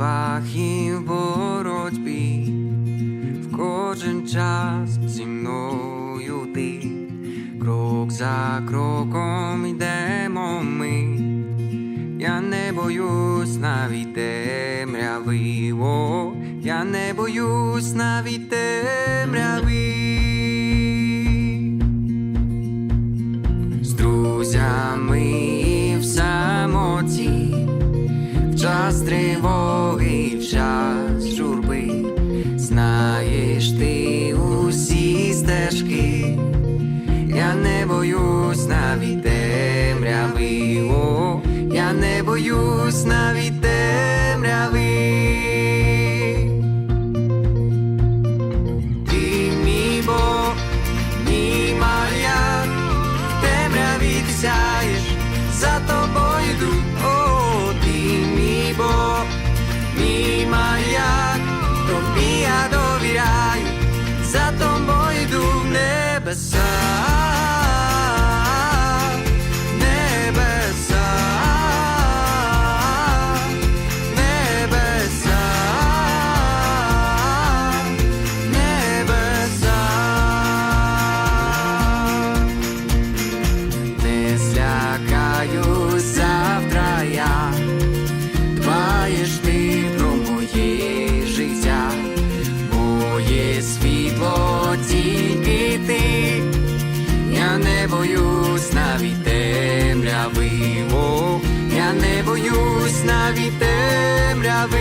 словах в боротьбі, в кожен час зі мною ти, крок за кроком йдемо ми, я не боюсь навіть темряви, о, я не боюсь навіть темряви. З друзями. знаєш ти усі стежки, я не боюсь навіть темряви, я не боюсь навіть темряви. episode. від темряви.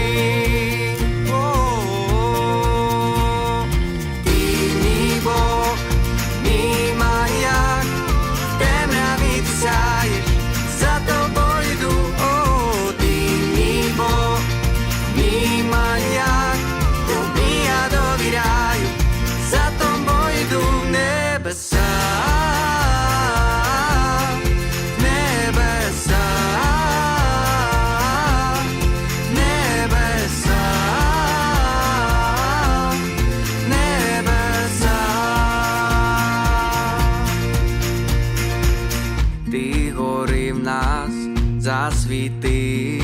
засвіти,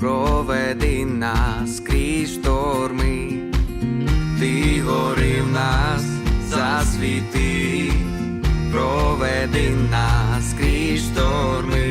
проведи нас крізь шторми, ти гори в нас, засвіти, проведи нас крізь шторми.